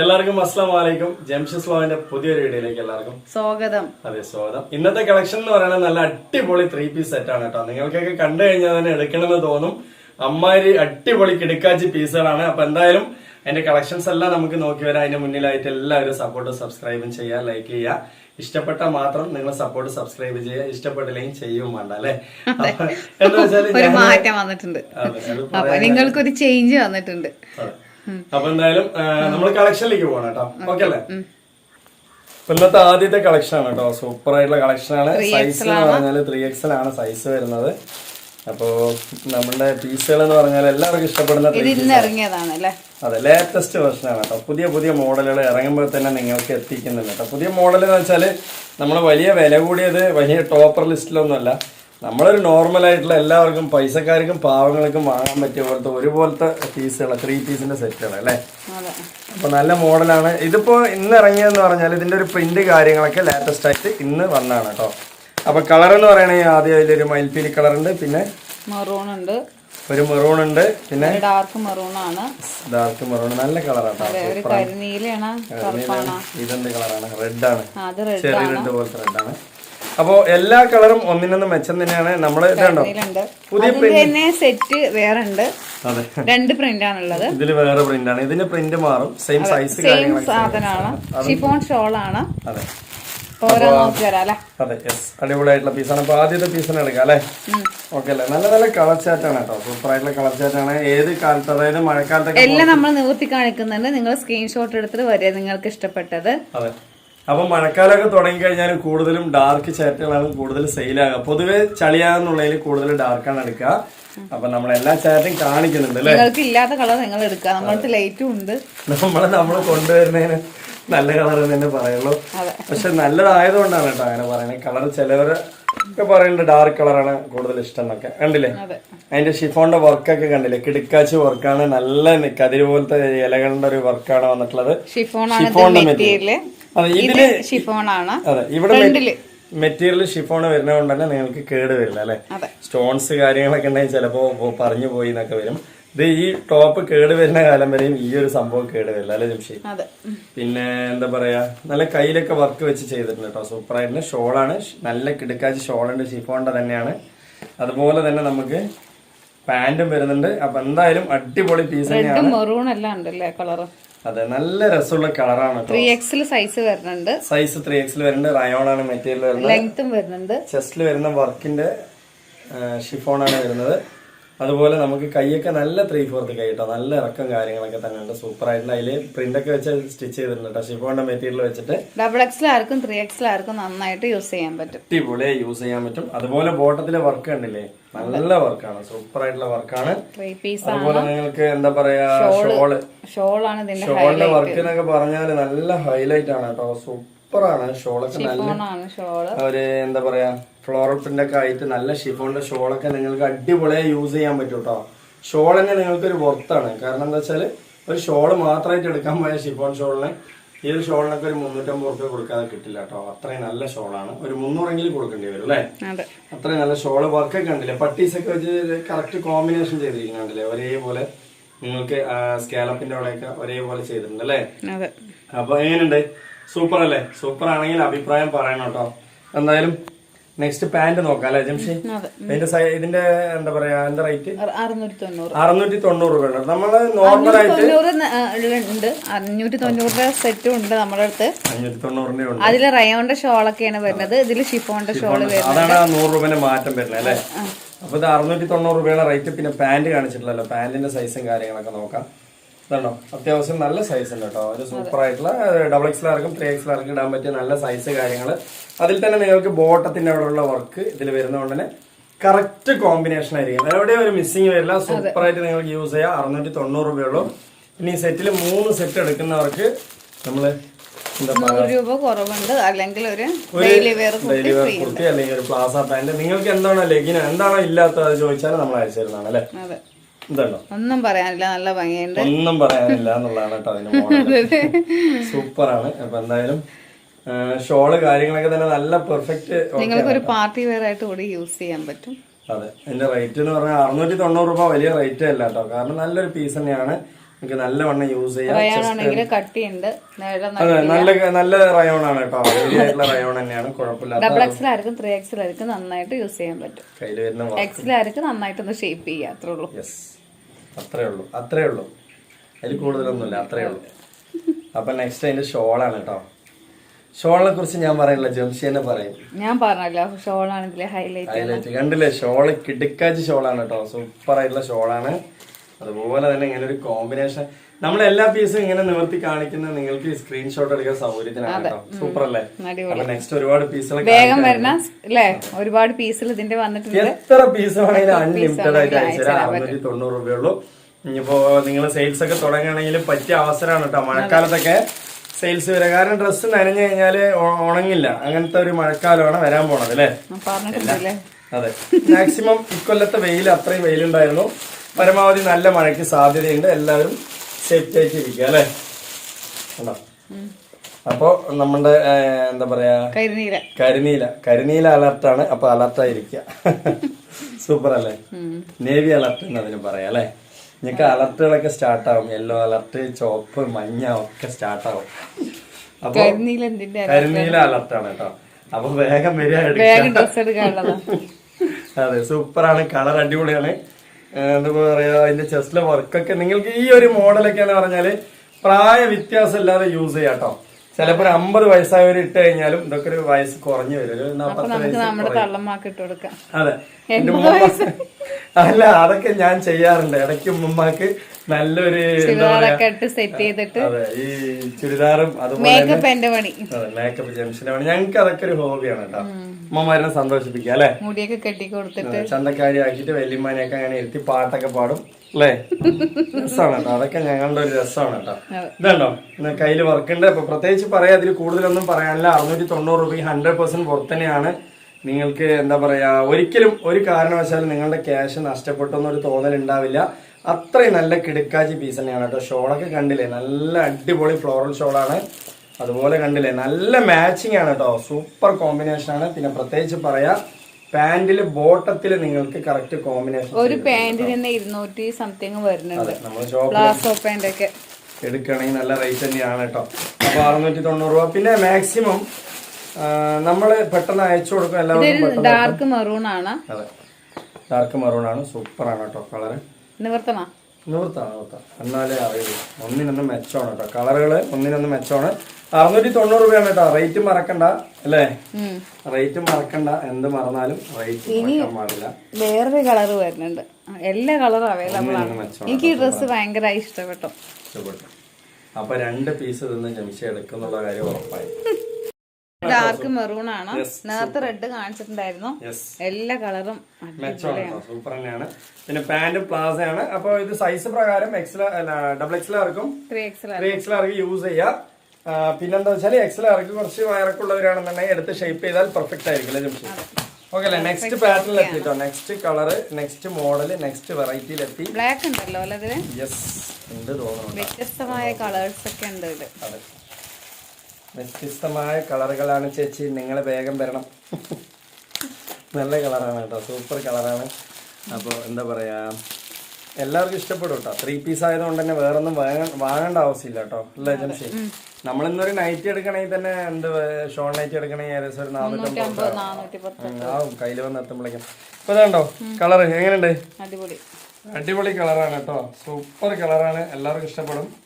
എല്ലാവർക്കും അസ്സാം വലൈക്കും ജംഷസ് ലോവിന്റെ പുതിയൊരു വീഡിയോയിലേക്ക് എല്ലാവർക്കും സ്വാഗതം. അതെ സ്വാഗതം. ഇന്നത്തെ കളക്ഷൻ എന്ന് പറയുന്നത് നല്ല അടിപൊളി ത്രീ പീസ് സെറ്റ് ആണ് കേട്ടോ. നിങ്ങൾക്കൊക്കെ കണ്ടു കഴിഞ്ഞാൽ തന്നെ എടുക്കണമെന്ന് തോന്നും. അമ്മാരി അടിപൊളി കിടക്കാച്ചി പീസുകളാണ് അപ്പൊ എന്തായാലും അതിന്റെ കളക്ഷൻസ് എല്ലാം നമുക്ക് നോക്കി വരാം. അതിന്റെ മുന്നിലായിട്ട് എല്ലാവരും സപ്പോർട്ട് സബ്സ്ക്രൈബും ചെയ്യുക ലൈക്ക് ചെയ്യുക. ഇഷ്ടപ്പെട്ട മാത്രം നിങ്ങൾ സപ്പോർട്ട് സബ്സ്ക്രൈബ് ചെയ്യുക. ഇഷ്ടപ്പെട്ടില്ലെങ്കിൽ ചെയ്യും വേണ്ട അല്ലെ? ഒരു മാറ്റം വന്നിട്ടുണ്ട്. നിങ്ങൾക്കൊരു ചേഞ്ച് വന്നിട്ടുണ്ട്. അപ്പൊ എന്തായാലും നമ്മൾ കളക്ഷനിലേക്ക് പോകണം കേട്ടോ. ഓക്കെ അല്ലേ? ഇന്നത്തെ ആദ്യത്തെ കളക്ഷൻ ആണ് കേട്ടോ. സൂപ്പർ ആയിട്ടുള്ള കളക്ഷൻ ആണ്. സൈസ് എന്ന് പറഞ്ഞാൽ ത്രീ എക്സൽ ആണ് സൈസ് വരുന്നത്. അപ്പോ നമ്മുടെ പീസുകൾ എന്ന് പറഞ്ഞാൽ എല്ലാവർക്കും ഇഷ്ടപ്പെടുന്ന അതെ ലേറ്റസ്റ്റ് വെർഷൻ ആണ് കേട്ടോ. പുതിയ പുതിയ മോഡലുകൾ ഇറങ്ങുമ്പോൾ തന്നെ നിങ്ങൾക്ക് എത്തിക്കുന്നുണ്ട് കേട്ടോ. പുതിയ മോഡൽ എന്ന് വെച്ചാൽ നമ്മൾ വലിയ വില കൂടിയത് വലിയ ടോപ്പർ ലിസ്റ്റിലൊന്നുമല്ല. നമ്മളൊരു നോർമൽ ആയിട്ടുള്ള എല്ലാവർക്കും പൈസക്കാർക്കും പാവങ്ങൾക്കും വാങ്ങാൻ പറ്റിയ പോലത്തെ ഒരുപോലത്തെ പീസുകളാണ് ത്രീ പീസിന്റെ സെറ്റുകൾ അല്ലേ? അപ്പൊ നല്ല മോഡലാണ് ഇതിപ്പോ ഇന്ന് ഇറങ്ങിയതെന്ന് പറഞ്ഞാൽ ഇതിന്റെ ഒരു പ്രിന്റ് കാര്യങ്ങളൊക്കെ ലേറ്റസ്റ്റ് ആയിട്ട് ഇന്ന് വന്നാണ് കേട്ടോ അപ്പൊ കളർ എന്ന് പറയണെങ്കിൽ ആദ്യം അതിലൊരു മയിൽപ്പീലി കളർ ഉണ്ട് പിന്നെ മെറൂൺ ഉണ്ട്. ഒരു മെറൂൺ ഉണ്ട് പിന്നെ ഡാർക്ക് മെറൂൺ ആണ്. ഡാർക്ക് മെറൂൺ നല്ല കറുപ്പാണ്. ഇതെന്ത് കളറാണ് റെഡ് ആണ്. ചെറിയ റെഡ് പോലത്തെ റെഡ് ആണ്. അപ്പോ എല്ലാ കളറും ഒന്നിനൊന്ന് മെച്ചം തന്നെയാണ് നമ്മൾ ഇതുണ്ടോ പുതിയ തന്നെ സെറ്റ് വേറെ ഉണ്ട് അതെ. രണ്ട് പ്രിന്റ് ആണുള്ളത് ഇതിൽ വേറെ പ്രിന്റ് ആണ് ഇതിന്റെ പ്രിന്റ് മാറും. സെയിം സൈസ് സാധനമാണ്. ഷിഫോൺ ഷോൾ ആണ്. അതെ. അതെ യെസ് അടിപൊളിയായിട്ടുള്ള പീസാണ് അപ്പൊ ആദ്യത്തെ പീസാണ് എടുക്കാം അല്ലേ? ഓക്കെ അല്ലേ? നല്ല നല്ല കളർ ചാറ്റാണ് കേട്ടോ. സൂപ്പർ ആയിട്ടുള്ള കളർ ചാറ്റാണ് ഏത് കാലത്ത് അതായത് മഴക്കാലത്തൊക്കെ എല്ലാം നമ്മൾ നിവർത്തി കാണിക്കുന്നുണ്ട്. നിങ്ങൾ സ്ക്രീൻഷോട്ട് എടുത്തിട്ട് വരെ നിങ്ങൾക്ക് ഇഷ്ടപ്പെട്ടത്. അതെ. അപ്പൊ മഴക്കാലമൊക്കെ തുടങ്ങി കഴിഞ്ഞാൽ കൂടുതലും ഡാർക്ക് ചാറ്റുകളാണ് കൂടുതൽ സെയിലാകുക പൊതുവെ ചളിയാകുന്നുള്ളതിൽ കൂടുതൽ ഡാർക്കാണ് എടുക്കുക. അപ്പൊ നമ്മൾ എല്ലാ ചാറ്റും കാണിക്കുന്നുണ്ട് അല്ലേ? നിങ്ങൾക്ക് ഇല്ലാത്ത കളർ നിങ്ങൾ എടുക്കുക. നമ്മൾക്ക് ലൈറ്റും ഉണ്ട്. നമ്മൾ നമ്മൾ കൊണ്ടുവരുന്നതിന് നല്ല കളർ തന്നെ പറയുള്ളൂ. പക്ഷെ നല്ലതായതുകൊണ്ടാണ് കേട്ടോ അങ്ങനെ പറയുന്നത്. കളർ ചിലവര് ഒക്കെ പറയുന്നുണ്ട് ഡാർക്ക് കളറാണ് കൂടുതൽ ഇഷ്ടം എന്നൊക്കെ. കണ്ടില്ലേ? അതെ. അതിന്റെ ഷിഫോണിന്റെ വർക്കൊക്കെ കണ്ടില്ലേ? കിടക്കാച്ച് വർക്കാണ് നല്ല കതിര് പോലത്തെ ഇലകളുടെ ഒരു വർക്കാണ് വന്നിട്ടുള്ളത്. ഷിഫോണിന്റെ മെറ്റീരിയൽ അതെ ഇതിൽ വരുന്നത് അതെ ഇവിടെ മെറ്റീരിയൽ ഷിഫോൺ വരുന്നതുകൊണ്ട് തന്നെ നിങ്ങൾക്ക് കേട് വരില്ല അല്ലെ? സ്റ്റോൺസ് കാര്യങ്ങളൊക്കെ ഉണ്ടെങ്കിൽ ചിലപ്പോ പറഞ്ഞു പോയി എന്നൊക്കെ വരും. ഇത് ഈ ടോപ്പ് കേട് വരുന്ന കാലം വരെയും ഈ ഒരു സംഭവം കേട് വരില്ല അല്ലെ ജംഷി പിന്നെ എന്താ പറയാ നല്ല കയ്യിലൊക്കെ വർക്ക് വെച്ച് ചെയ്തിട്ടുണ്ട് കേട്ടോ സൂപ്പർ ആയിട്ടുണ്ട് ഷോളാണ്. നല്ല കിടക്കാച്ച് ഷോളുണ്ട് ഷിഫോണിന്റെ തന്നെയാണ്. അതുപോലെ തന്നെ നമുക്ക് പാന്റും വരുന്നുണ്ട്. അപ്പൊ എന്തായാലും അടിപൊളി പീസ് റെഡും മെറൂൺ എല്ലാം ഉണ്ടല്ലേ കളർ അതെ നല്ല രസമുള്ള കളറാണ് ത്രീ എക്സിൽ സൈസ് വരുന്നുണ്ട്. സൈസ് ത്രീ എക്സിൽ വരുന്നുണ്ട്. റയോൺ ആണ് മെറ്റീരിയൽ വരുന്നത്. ലെങ്ത്തും വരുന്നുണ്ട്. ചെസ്റ്റിൽ വരുന്ന വർക്കിന്റെ ഷിഫോണാണ് വരുന്നത്. അതുപോലെ നമുക്ക് കൈയൊക്കെ നല്ല ത്രീ ഫോർത്ത് കൈ കേട്ടോ നല്ല ഇറക്കം കാര്യങ്ങളൊക്കെ തന്നെ ഉണ്ട്. സൂപ്പർ ആയിട്ടുണ്ട്. അതിൽ പ്രിന്റ് ഒക്കെ വെച്ച് സ്റ്റിച്ച് ചെയ്തിട്ടുണ്ട് കേട്ടോ ഷിഫോണിന്റെ മെറ്റീരിയൽ വെച്ചിട്ട്. ഡബിൾ എക്സിൽ ആർക്കും ത്രീ എക്സിൽ ആർക്കും നന്നായിട്ട് യൂസ് ചെയ്യാൻ പറ്റും. അടിപൊളി യൂസ് ചെയ്യാൻ പറ്റും. അതുപോലെ ബോട്ടത്തിലെ വർക്ക് കണ്ടില്ലേ? നല്ല വർക്കാണ് സൂപ്പർ ആയിട്ടുള്ള വർക്കാണ് അതുപോലെ നിങ്ങൾക്ക് എന്താ പറയാ ഷോൾ ഷോളാണ് ആണ് ഇതിന്റെ ഷോളിന്റെ വർക്ക് എന്നൊക്കെ പറഞ്ഞാൽ നല്ല ഹൈലൈറ്റ് ആണ് കേട്ടോ സൂപ്പറാണ് ഷോളൊക്കെ നല്ല ഒരു എന്താ പറയാ ഫ്ലോറൽ പ്രിന്റ് ഒക്കെ ആയിട്ട് നല്ല ഷിഫോണിന്റെ ഷോളൊക്കെ നിങ്ങൾക്ക് അടിപൊളിയായി യൂസ് ചെയ്യാൻ പറ്റും കേട്ടോ ഷോൾ തന്നെ നിങ്ങൾക്ക് ഒരു വർത്താണ് കാരണം എന്താ വെച്ചാൽ ഒരു ഷോൾ മാത്രമായിട്ട് എടുക്കാൻ പോയ ഷിഫോൺ ഷോളിന് ഈ ഒരു ഷോളിനൊക്കെ ഒരു മുന്നൂറ്റമ്പത് റുപ്യ കൊടുക്കാതെ കിട്ടില്ല കേട്ടോ അത്രയും നല്ല ഷോളാണ്. ഒരു മുന്നൂറെങ്കിലും കൊടുക്കേണ്ടി വരും അല്ലേ? അതെ. അത്രയും നല്ല ഷോൾ വർക്കൊക്കെ കണ്ടില്ലേ? പട്ടീസൊക്കെ വെച്ച് കറക്റ്റ് കോമ്പിനേഷൻ ചെയ്തിരിക്കുന്നുണ്ടല്ലേ ഒരേപോലെ നിങ്ങൾക്ക് സ്കാലപ്പിന്റെ അവിടെയൊക്കെ ഒരേപോലെ ചെയ്തിട്ടുണ്ട് അല്ലേ? അപ്പൊ എങ്ങനെയുണ്ട്? സൂപ്പർ അല്ലേ? സൂപ്പർ ആണെങ്കിൽ അഭിപ്രായം പറയണം കേട്ടോ എന്തായാലും നെക്സ്റ്റ് പാന്റ് നോക്കാം അല്ലെ ജംഷി? ഇതിന്റെ ഇതിന്റെ എന്താ പറയാ എന്താ റേറ്റ് അറു- അറുന്നൂറ്റി തൊണ്ണൂറ് രൂപ നമ്മൾ നോർമൽ ആയിട്ട് ഉണ്ട്. അഞ്ഞൂറ്റി തൊണ്ണൂറ് സെറ്റും ഉണ്ട് നമ്മുടെ അടുത്ത്. അഞ്ഞൂറ്റി തൊണ്ണൂറിന്റെ ഉണ്ട് അതിൽ റയോണിന്റെ ഷോളൊക്കെയാണ് വരുന്നത്. ഇതിൽ ഷിഫോണിന്റെ ഷോൾ വരുന്നത് അതാണ് നൂറ് രൂപന്റെ മാറ്റം വരുന്നത് അല്ലേ? അപ്പൊ ഇത് അറുന്നൂറ്റി തൊണ്ണൂറ് രൂപയുടെ റേറ്റ് പിന്നെ പാന്റ് കാണിച്ചിട്ടില്ലല്ലോ പാന്റിന്റെ സൈസും കാര്യങ്ങളൊക്കെ നോക്കാം. ഇതുണ്ടോ അത്യാവശ്യം നല്ല സൈസ് ഉണ്ട് കേട്ടോ ഒരു സൂപ്പർ ആയിട്ടുള്ള ഡബിൾ എക്സ് ആർക്കും ത്രീ എക്സ് ആർക്കും ഇടാൻ പറ്റിയ നല്ല സൈസ് കാര്യങ്ങൾ അതിൽ തന്നെ നിങ്ങൾക്ക് ബോട്ടത്തിന്റെ അവിടെയുള്ള വർക്ക് ഇതിൽ വരുന്നതുകൊണ്ട് തന്നെ കറക്റ്റ് കോമ്പിനേഷൻ ആയിരിക്കും. എവിടെയും ഒരു മിസ്സിങ് വരില്ല. സൂപ്പർ ആയിട്ട് നിങ്ങൾക്ക് യൂസ് ചെയ്യാം. അറുന്നൂറ്റി തൊണ്ണൂറ് രൂപയുള്ളൂ. ഇനി ഈ സെറ്റിൽ മൂന്ന് സെറ്റ് എടുക്കുന്നവർക്ക് നമ്മൾ രൂപ കുറവുണ്ട്. അല്ലെങ്കിൽ ഒരു ഡെയിലി വെയർ കുർത്തി അല്ലെങ്കിൽ ഒരു പ്ലാസ പാന്റ് നിങ്ങൾക്ക് എന്താണോ ലെഗിന് എന്താണോ ഇല്ലാത്തത് ചോദിച്ചാൽ നമ്മൾ അയച്ചു തരുന്നതാണ് അല്ലേ? ഒന്നും പറയാനില്ല നല്ല ഭംഗിയുണ്ട്. ഒന്നും പറയാനില്ല എന്നുള്ളതാണ് കേട്ടോ അതിന് സൂപ്പറാണ്. അപ്പൊ എന്തായാലും ഷോൾ കാര്യങ്ങളൊക്കെ തന്നെ നല്ല പെർഫെക്റ്റ് നിങ്ങൾക്ക് ഒരു പാർട്ടി വെയർ ആയിട്ട് കൂടി യൂസ് ചെയ്യാൻ പറ്റും. അതെ. അതിന്റെ റേറ്റ് എന്ന് പറഞ്ഞാൽ അറുന്നൂറ്റി തൊണ്ണൂറ് രൂപ വലിയ റേറ്റ് അല്ല കേട്ടോ. കാരണം നല്ലൊരു പീസ് തന്നെയാണ്. നിങ്ങൾക്ക് നല്ലവണ്ണം യൂസ് ചെയ്യാം. അതെ നല്ല നല്ല റയോൺ ആണ് കേട്ടോ. വലിയ ആയിട്ടുള്ള റയോൺ തന്നെയാണ്. കുഴപ്പമില്ല ഡബിൾ ത്രീ നന്നായിട്ട് യൂസ് ചെയ്യാൻ പറ്റും. കയ്യിൽ വരുന്ന എക്സിലായിരിക്കും നന്നായിട്ടൊന്ന് ഷേപ്പ് ചെയ്യാം അത്രേ ഉള്ളൂ. അത്രേ ഉള്ളൂ അത്രേ ഉള്ളൂ. അതിൽ കൂടുതലൊന്നുമില്ല അത്രേ ഉള്ളൂ. അപ്പൊ നെക്സ്റ്റ് അതിന്റെ ഷോളാണ് കേട്ടോ ഷോളിനെ കുറിച്ച് ഞാൻ പറയുന്നില്ല ജംഷി തന്നെ പറയും. ഞാൻ പറഞ്ഞല്ലോ ഷോളാണ് ഇതിലെ ഹൈലൈറ്റ് ഹൈലൈറ്റ് കണ്ടില്ലേ? ഷോൾ കിടുക്കാച്ച് ഷോളാണ് കേട്ടോ സൂപ്പർ ആയിട്ടുള്ള ഷോളാണ്. അതുപോലെ തന്നെ ഇങ്ങനെ ഒരു കോമ്പിനേഷൻ നമ്മൾ എല്ലാ പീസും ഇങ്ങനെ നിവർത്തി കാണിക്കുന്ന നിങ്ങൾക്ക് സ്ക്രീൻഷോട്ട് എടുക്കാൻ സൗകര്യത്തിനാണ് കേട്ടോ. സൂപ്പർ അല്ലേ? നെക്സ്റ്റ് ഒരുപാട് പീസുകൾ വേഗം വരുന്ന അല്ലേ ഒരുപാട് പീസിൽ ഇതിന്റെ വന്നിട്ടുണ്ട്. എത്ര പീസ് വേണമെങ്കിലും അൺലിമിറ്റഡ് ആയിട്ട് അയച്ചുതരാം അറുന്നൂറ്റി തൊണ്ണൂറ് രൂപയുള്ളൂ ഇനിയിപ്പോ നിങ്ങൾ സെയിൽസ് ഒക്കെ തുടങ്ങുകയാണെങ്കിൽ പറ്റിയ അവസരമാണ് കേട്ടോ. മഴക്കാലത്തൊക്കെ സെയിൽസ് വരാം. കാരണം ഡ്രസ്സ് നനഞ്ഞു കഴിഞ്ഞാൽ ഉണങ്ങില്ല. അങ്ങനത്തെ ഒരു മഴക്കാലമാണ് വരാൻ പോണത് അല്ലേ? അതെ. മാക്സിമം ഇക്കൊല്ലത്തെ വെയിൽ അത്രയും വെയിലുണ്ടായിരുന്നു. പരമാവധി നല്ല മഴയ്ക്ക് സാധ്യതയുണ്ട്. എല്ലാവരും സേഫ്റ്റി ആയിട്ട് ഇരിക്കുക അല്ലേ? അപ്പോ നമ്മുടെ എന്താ പറയാ? കരിനീല. കരിനീല. കരിനീല അലർട്ടാണ് അപ്പൊ അലർട്ടായിരിക്കുക സൂപ്പർ അല്ലേ? നേവി അലർട്ട് എന്ന് അതിന് പറയാം അല്ലേ? നിങ്ങൾക്ക് അലർട്ടുകളൊക്കെ സ്റ്റാർട്ട് ആവും. യെല്ലോ അലർട്ട് ചോപ്പ് മഞ്ഞ ഒക്കെ സ്റ്റാർട്ട് ആവും. അപ്പൊ കരിനീല അലർട്ടാണ് കേട്ടോ. അപ്പൊ വേഗം വരിക അതെ സൂപ്പറാണ് കളർ അടിപൊളിയാണ്. എന്താ പറയാ അതിന്റെ ചെസ്റ്റിലെ വർക്കൊക്കെ നിങ്ങൾക്ക് ഈ ഒരു മോഡലൊക്കെ എന്ന് പറഞ്ഞാൽ പ്രായ വ്യത്യാസം ഇല്ലാതെ യൂസ് ചെയ്യാം കേട്ടോ. ചിലപ്പോ ഒരു അമ്പത് വയസ്സായവർ ഇട്ട് കഴിഞ്ഞാലും ഇതൊക്കെ ഒരു വയസ്സ് കുറഞ്ഞു വരും. ഒരു നാപ്പത്തി വയസ്സ് അതെ. അല്ല അതൊക്കെ ഞാൻ ചെയ്യാറുണ്ട്. ഇടയ്ക്ക് ഉമ്മമാക്ക് നല്ലൊരു സെറ്റ് ചെയ്തിട്ട് ഈ ചുരിദാറും മേക്കപ്പ് എന്റെ പണി. മേക്കപ്പ് ജംഷനാണ് ഞങ്ങൾക്ക് അതൊക്കെ ഒരു ഹോബിയാണ് കേട്ടോ. അമ്മമാരെ സന്തോഷിപ്പിക്കുക അല്ലെ? മുടിയൊക്കെ കെട്ടി കൊടുത്തിട്ട് ചന്തക്കാരി ആക്കിയിട്ട് വല്യമ്മാനെയൊക്കെ അങ്ങനെ ഇരുത്തി പാട്ടൊക്കെ പാടും അല്ലേ? രസമാണ് കേട്ടോ. അതൊക്കെ ഞങ്ങളുടെ ഒരു രസമാണ് കേട്ടോ. ഇതാണ്ടോ? ഇതുണ്ടോ വർക്ക് കയ്യിൽ വർക്കുണ്ട് അപ്പൊ പ്രത്യേകിച്ച് പറയാം അതിൽ കൂടുതലൊന്നും പറയാനില്ല. അറുന്നൂറ്റി തൊണ്ണൂറ് രൂപ ഹൺഡ്രഡ് പെർസെന്റ് പുറത്ത് തന്നെയാണ്. നിങ്ങൾക്ക് എന്താ പറയാ ഒരിക്കലും ഒരു കാരണവശാലും നിങ്ങളുടെ ക്യാഷ് നഷ്ടപ്പെട്ടു എന്നൊരു തോന്നൽ ഉണ്ടാവില്ല അത്രയും നല്ല കിടുക്കാച്ചി പീസ് തന്നെയാണ് കേട്ടോ. ഷോളൊക്കെ കണ്ടില്ലേ? നല്ല അടിപൊളി ഫ്ലോറൽ ഷോളാണ് അതുപോലെ കണ്ടില്ലേ? നല്ല മാച്ചിങ് ആണ് കേട്ടോ. സൂപ്പർ കോമ്പിനേഷൻ ആണ്. പിന്നെ പ്രത്യേകിച്ച് പറയാ പാന്റിൽ ബോട്ടത്തിൽ നിങ്ങൾക്ക് കറക്റ്റ് കോമ്പിനേഷൻ ഒരു പാന്റിന് തന്നെ ഇരുന്നൂറ്റി സംതിങ് വരുന്നുണ്ട്. ഓഫ് പാന്റ് ഒക്കെ എടുക്കുകയാണെങ്കിൽ നല്ല റേറ്റ് തന്നെയാണ് കേട്ടോ. അപ്പൊ അറുന്നൂറ്റി തൊണ്ണൂറ് രൂപ. പിന്നെ മാക്സിമം നമ്മൾ പെട്ടെന്ന് അയച്ചു കൊടുക്കും എല്ലാവർക്കും ഡാർക്ക് മെറൂൺ ആണ്. അതെ. ഡാർക്ക് മെറൂൺ ആണ്. സൂപ്പർ ആണ് കേട്ടോ കളറ്. നിവർത്തണ? നിവർത്താം നിവർത്താം എന്നാലേ അറിയുള്ളൂ ഒന്നിനൊന്ന് മെച്ചമാണ് കേട്ടോ. കളറുകൾ ഒന്നിനൊന്ന് മെച്ചമാണ്. അറുന്നൂറ്റി തൊണ്ണൂറ് രൂപയാണ് കേട്ടോ. റേറ്റ് മറക്കണ്ട അല്ലേ? റേറ്റ് മറക്കണ്ട എന്ത് മറന്നാലും റേറ്റ് മറക്കാൻ പാടില്ല. വേറൊരു കളർ വരുന്നുണ്ട്. എല്ലാ കളറും അവൈലബിൾ ആണ്. എനിക്ക് ഈ ഡ്രസ്സ് ഭയങ്കരമായി ഇഷ്ടപ്പെട്ടു. ഇഷ്ടപ്പെട്ടു. അപ്പൊ രണ്ട് പീസ് ഇതൊന്ന് ജംഷ എടുക്കുന്നുള്ള കാര്യം ഉറപ്പായി. ഡാർക്ക് മെറൂൺ ആണ് നേരത്തെ റെഡ് കാണിച്ചിട്ടുണ്ടായിരുന്നു. എല്ലാ കളറും സൂപ്പർ തന്നെയാണ് പിന്നെ പാന്റും പ്ലാസ ആണ് അപ്പൊ ഇത് സൈസ് പ്രകാരം എക്സൽ ഡബിൾ എക്സൽ ആർക്കും ത്രീ എക്സൽ എക്സൽ യൂസ് ചെയ്യാം. പിന്നെന്താ വെച്ചാൽ എക്സൽ ആർക്ക് കുറച്ച് വയറൊക്കെ ഉള്ളവരാണെന്നുണ്ടെങ്കിൽ എടുത്ത് ഷേപ്പ് ചെയ്താൽ പെർഫെക്റ്റ് ആയിരിക്കും ജംഷി ഓക്കെ അല്ലേ? നെക്സ്റ്റ് പാറ്റേണിൽ എത്തിട്ടോ? Next colour next model next വെറൈറ്റിയിൽ എത്തി. ബ്ലാക്ക് ഉണ്ടല്ലോ യെസ് ഉണ്ട് തോന്നുന്നു. വ്യത്യസ്തമായ കളേഴ്സ് ഒക്കെ ഉണ്ട് ഇത് അതെ. വ്യത്യസ്തമായ കളറുകളാണ് ചേച്ചി. നിങ്ങൾ വേഗം വരണം. നല്ല കളറാണ് കേട്ടോ. സൂപ്പർ കളറാണ്. അപ്പോൾ എന്താ പറയുക എല്ലാവർക്കും ഇഷ്ടപ്പെടും കേട്ടോ. ത്രീ പീസ് ആയതുകൊണ്ട് തന്നെ വേറൊന്നും വാങ്ങ- വാങ്ങേണ്ട ആവശ്യമില്ല കേട്ടോ. അല്ലേ ജംഷി? നമ്മളിന്നൊരു നൈറ്റ് എടുക്കണമെങ്കിൽ തന്നെ എന്ത് ഷോൺ നൈറ്റ് എടുക്കണമെങ്കിൽ ഏകദേശം ഒരു നാനൂറ്റമ്പത് ആവും. കയ്യിൽ വന്ന് എത്തുമ്പോഴേക്കും. ഇപ്പൊ ഇതാണ്ടോ കളർ എങ്ങനെയുണ്ട്? അടിപൊളി. അടിപൊളി കളറാണ് കേട്ടോ. സൂപ്പർ കളറാണ്. എല്ലാവർക്കും ഇഷ്ടപ്പെടും.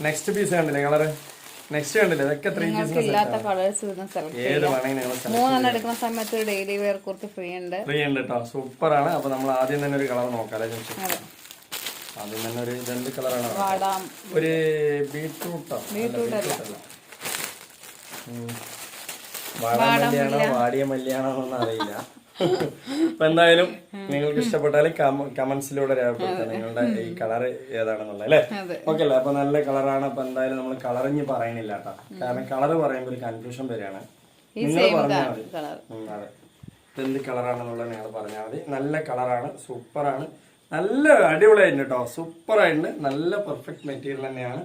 നെക്സ്റ്റ് പീസ് കണ്ടില്ലേ കളറ്? നെക്സ്റ്റ് കണ്ടില്ലേ ഇതൊക്കെ ത്രീ പീസ് ഇല്ലാത്ത കളേഴ്സ് ഏത് select മൂന്നെണ്ണം എടുക്കുന്ന സമയത്ത് ഡെയിലി വെയർ കുർത്തി ഫ്രീ ഉണ്ട്. ഫ്രീ ഉണ്ട് കേട്ടോ സൂപ്പർ ആണ് അപ്പൊ നമ്മൾ ആദ്യം തന്നെ ഒരു കളർ നോക്കാം അല്ലേ ആദ്യം തന്നെ ഒരു രണ്ട് കളറാണ് ഒരു ബീട്രൂട്ടോ ബീട്രൂട്ട്. വാടാമല്ലിയാണോ വാടിയ മല്ലിയാണോ എന്നൊന്നും അറിയില്ല. അപ്പൊ എന്തായാലും നിങ്ങൾക്ക് ഇഷ്ടപ്പെട്ടാൽ കമന്റ്സിലൂടെ രേഖപ്പെടുത്താം. നിങ്ങളുടെ ഈ കളർ ഏതാണെന്നുള്ളത് അല്ലേ? ഓക്കെ അല്ലേ? അപ്പൊ നല്ല കളറാണ്. അപ്പൊ എന്തായാലും നമ്മൾ കളറിഞ്ഞ് പറയണില്ല കേട്ടോ. കാരണം കളർ പറയുമ്പോൾ ഒരു കൺഫ്യൂഷൻ വരികയാണ്. നിങ്ങൾ പറഞ്ഞാൽ മതി. അതെ. ഇതെന്ത് കളറാണെന്നുള്ളത് നിങ്ങൾ പറഞ്ഞാൽ മതി. നല്ല കളറാണ് സൂപ്പറാണ്. നല്ല അടിപൊളിയായിട്ടുണ്ട് കേട്ടോ. സൂപ്പറായിട്ടുണ്ട്. നല്ല പെർഫെക്റ്റ് മെറ്റീരിയൽ തന്നെയാണ്.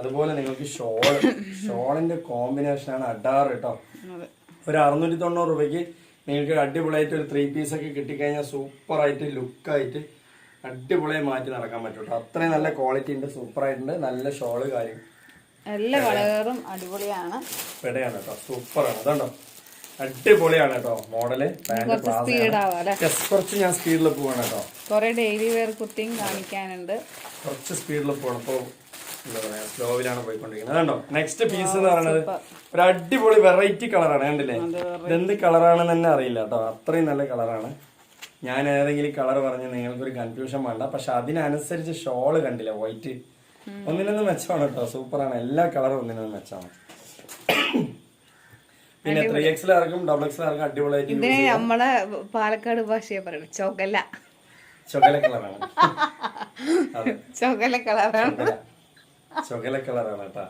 അതുപോലെ നിങ്ങൾക്ക് ഷോൾ ഷോളിന്റെ കോമ്പിനേഷൻ ആണ് അഡാർ കേട്ടോ ഒരു അറുന്നൂറ്റി തൊണ്ണൂറ് രൂപയ്ക്ക് നിങ്ങൾക്ക് അടിപൊളിയായിട്ട് ഒരു ത്രീ പീസ് ഒക്കെ കിട്ടിക്കഴിഞ്ഞാൽ സൂപ്പറായിട്ട് ലുക്കായിട്ട് അടിപൊളിയായി മാറ്റി നടക്കാൻ പറ്റും അത്രയും നല്ല ക്വാളിറ്റി ഉണ്ട് സൂപ്പർ ആയിട്ടുണ്ട് നല്ല ഷോൾ കാര്യം. എല്ലാ കളറും അടിപൊളിയാണ്. പെടയാണ് കേട്ടോ സൂപ്പറാണ്. അതുണ്ടോ? അടിപൊളിയാണ് കേട്ടോ മോഡൽ. കുറച്ച് ഞാൻ സ്പീഡിൽ പോവാണ് കേട്ടോ കുറെ ഡെയിലി വെയർ കുർത്തിയും കാണിക്കാനുണ്ട്. കുറച്ച് സ്പീഡിൽ പോകണം അപ്പോൾ എന്താ പറയാ സ്ലോവിലാണ് പോയിക്കൊണ്ടിരിക്കുന്നത്. അതുണ്ടോ നെക്സ്റ്റ് പീസ് എന്ന് പറയുന്നത് ഒരു അടിപൊളി വെറൈറ്റി കളറാണ് കണ്ടില്ലേ? ഇതെന്ത് കളറാണെന്ന് തന്നെ അറിയില്ല കേട്ടോ. അത്രയും നല്ല കളറാണ് ഞാൻ ഏതെങ്കിലും കളർ പറഞ്ഞ് നിങ്ങൾക്കൊരു കൺഫ്യൂഷൻ വേണ്ട. പക്ഷെ അതിനനുസരിച്ച് ഷോൾ കണ്ടില്ല വൈറ്റ് ഒന്നിനൊന്ന് മെച്ചമാണ് കേട്ടോ. സൂപ്പറാണ് എല്ലാ കളറും ഒന്നിനൊന്ന് മെച്ചമാണ്. പിന്നെ ത്രീ എക്സിലാർക്കും ഡബിൾ എക്സിലാർക്കും അടിപൊളിയായിട്ട് നമ്മളെ പാലക്കാട് ഭാഷയെ പറയും ചൊകല. ചൊകല കളറാണ് ചൊകല കളറാണ് ചൊകല. കളറാണ് കേട്ടാ.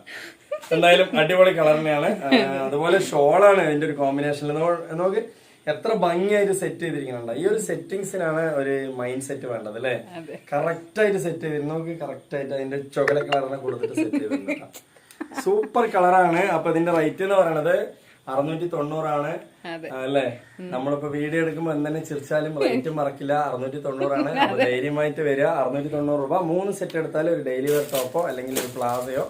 എന്തായാലും അടിപൊളി കളർ തന്നെയാണ് അതുപോലെ ഷോളാണ് ഇതിന്റെ ഒരു കോമ്പിനേഷനിൽ നോക്ക് എത്ര ഭംഗിയായിട്ട് സെറ്റ് ചെയ്തിരിക്കുന്നുണ്ട്. ഈ ഒരു സെറ്റിങ്സിനാണ് ഒരു മൈൻഡ് സെറ്റ് വേണ്ടത് അല്ലെ. കറക്റ്റ് ആയിട്ട് സെറ്റ് ചെയ്ത് നമുക്ക് കറക്റ്റ് ആയിട്ട് അതിന്റെ ചുകല കളറിനെ കൊടുത്തിട്ട് സെറ്റ് ചെയ്തിട്ടുണ്ട് സൂപ്പർ കളറാണ്. അപ്പൊ ഇതിന്റെ റേറ്റ് എന്ന് പറയുന്നത് അറുന്നൂറ്റി തൊണ്ണൂറാണ്. അല്ലേ? നമ്മളിപ്പോ വീഡിയോ എടുക്കുമ്പോ എന്തെങ്കിലും ചിരിച്ചാലും റേറ്റ് മറക്കില്ല. അറുന്നൂറ്റി തൊണ്ണൂറാണ് ധൈര്യമായിട്ട് വരിക. അറുന്നൂറ്റി തൊണ്ണൂറ് രൂപ. മൂന്ന് സെറ്റ് എടുത്താൽ ഒരു ഡെയിലി വെയർ ടോപ്പോ അല്ലെങ്കിൽ ഒരു പ്ലാസയോ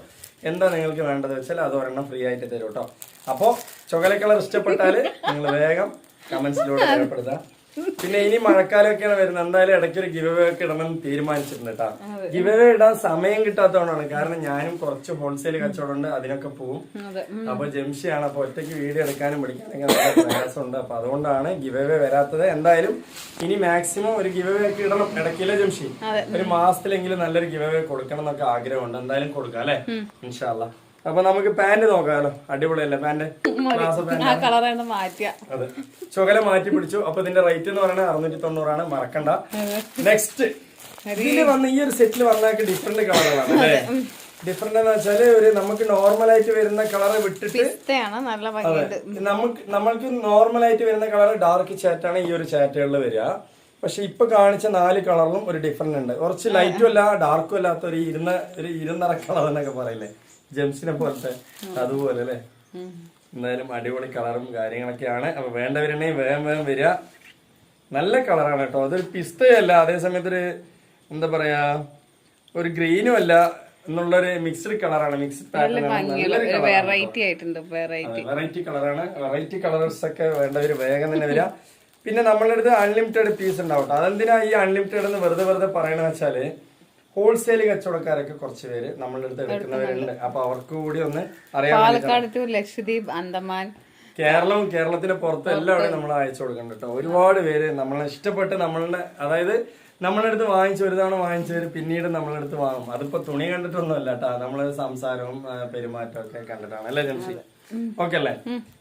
എന്താ നിങ്ങൾക്ക് വേണ്ടത് വെച്ചാൽ അത് ഒരെണ്ണം ഫ്രീ ആയിട്ട് തരും കേട്ടോ അപ്പോ ചൊകല കളർ ഇഷ്ടപ്പെട്ടാൽ നിങ്ങൾ വേഗം കമന്റ്സിലൂടെ രേഖപ്പെടുത്താം പിന്നെ ഇനി മഴക്കാലമൊക്കെയാണ് വരുന്നത്. എന്തായാലും ഇടയ്ക്ക് ഒരു ഗിവ് ഒക്കെ ഇടണം തീരുമാനിച്ചിട്ടുണ്ട് കേട്ടോ. ഗിവ് ഇടാൻ സമയം കിട്ടാത്തതുകൊണ്ടാണ്. കാരണം ഞാനും കുറച്ച് ഹോൾസെയിൽ കച്ചവടം ഉണ്ട് അതിനൊക്കെ പോവും. അതെ. അപ്പൊ ജംഷിയാണ് അപ്പൊ ഒറ്റയ്ക്ക് വീഡിയോ എടുക്കാനും പഠിക്കാനൊക്കെ നല്ല പ്രയാസമുണ്ട് അപ്പൊ അതുകൊണ്ടാണ് ഗിവ് അവേ വരാത്തത്. എന്തായാലും ഇനി മാക്സിമം ഒരു ഗിവ് അവേ ഒക്കെ ഇടണം. ഇടയ്ക്കില്ല ജംഷി? ഒരു മാസത്തിലെങ്കിലും നല്ലൊരു ഗിവ് അവേ കൊടുക്കണം എന്നൊക്കെ ആഗ്രഹമുണ്ട്. എന്തായാലും കൊടുക്കാം അല്ലെ? ഇൻഷാല്ല അപ്പൊ നമുക്ക് പാന്റ് നോക്കാമല്ലോ അടിപൊളിയല്ലേ പാന്റ്? അതെ. ചുകല മാറ്റി പിടിച്ചു. അപ്പൊ ഇതിന്റെ റേറ്റ് എന്ന് പറയുന്നത് അറുന്നൂറ്റി തൊണ്ണൂറാണ് മറക്കണ്ട നെക്സ്റ്റ് ഇതിൽ വന്ന ഈ ഒരു സെറ്റിൽ വന്നൊക്കെ ഡിഫറെന്റ് കളറുകളാണ് അല്ലേ? ഡിഫറെന്റ് എന്ന് വെച്ചാൽ ഒരു നമുക്ക് നോർമൽ ആയിട്ട് വരുന്ന കളർ വിട്ടിട്ട് നമുക്ക് നമ്മൾക്ക് നോർമൽ ആയിട്ട് വരുന്ന കളർ ഡാർക്ക് ചാറ്റാണ് ഈ ഒരു ചാറ്റുകളിൽ വരിക. പക്ഷെ ഇപ്പൊ കാണിച്ച നാല് കളറിലും ഒരു ഡിഫറെന്റ് ഉണ്ട്. കുറച്ച് ലൈറ്റും അല്ല ഡാർക്കും അല്ലാത്ത ഒരു ഇരുന്ന ഒരു ഇരുന്നറ കളർ എന്നൊക്കെ പറയില്ലേ? ജെംസിനെ പോലത്തെ അതുപോലെ അല്ലെ എന്തായാലും അടിപൊളി കളറും കാര്യങ്ങളൊക്കെയാണ്. അപ്പൊ വേണ്ടവരുണ്ടെങ്കിൽ വേഗം വേഗം വരിക. നല്ല കളറാണ് കേട്ടോ. അതൊരു പിസ്തയല്ല. അതേ സമയത്ത് ഒരു എന്താ പറയാ ഒരു ഗ്രീനും അല്ല എന്നുള്ളൊരു മിക്സ്ഡ് കളറാണ്. മിക്സ്ഡ് വെറൈറ്റി ആയിട്ടുണ്ട്. വെറൈറ്റി വെറൈറ്റി കളറാണ്. വെറൈറ്റി കളേഴ്സ് ഒക്കെ വേണ്ടവര് വേഗം തന്നെ വരിക. പിന്നെ നമ്മളുടെ അടുത്ത് അൺലിമിറ്റഡ് പീസ് ഉണ്ടാവും അതെന്തിനാ ഈ അൺലിമിറ്റഡ് എന്ന് വെറുതെ വെറുതെ പറയണെന്ന് വെച്ചാൽ ഹോൾസെയിൽ കച്ചവടക്കാരൊക്കെ കുറച്ച് പേര് നമ്മളുടെ അടുത്ത് എടുക്കുന്നവരുണ്ട്. അപ്പൊ അവർക്ക് കൂടി ഒന്ന് അറിയാം പാലക്കാട് ടു ലക്ഷദ്വീപ് അന്തമാൻ. കേരളവും കേരളത്തിന് പുറത്തും എല്ലാവരും നമ്മൾ അയച്ചു കൊടുക്കുന്നുണ്ട് കേട്ടോ. ഒരുപാട് പേര് നമ്മളെ ഇഷ്ടപ്പെട്ട് നമ്മളുടെ അതായത് നമ്മളെ അടുത്ത് വാങ്ങിച്ച ഒരു തവണ വാങ്ങിച്ചവര് പിന്നീട് നമ്മളെ അടുത്ത് വാങ്ങും. അതിപ്പോ തുണി കണ്ടിട്ടൊന്നും അല്ല കേട്ടോ. നമ്മളെ സംസാരവും പെരുമാറ്റവും ഒക്കെ കണ്ടിട്ടാണ്. അല്ലേ ജംഷി? ഓക്കെ അല്ലേ?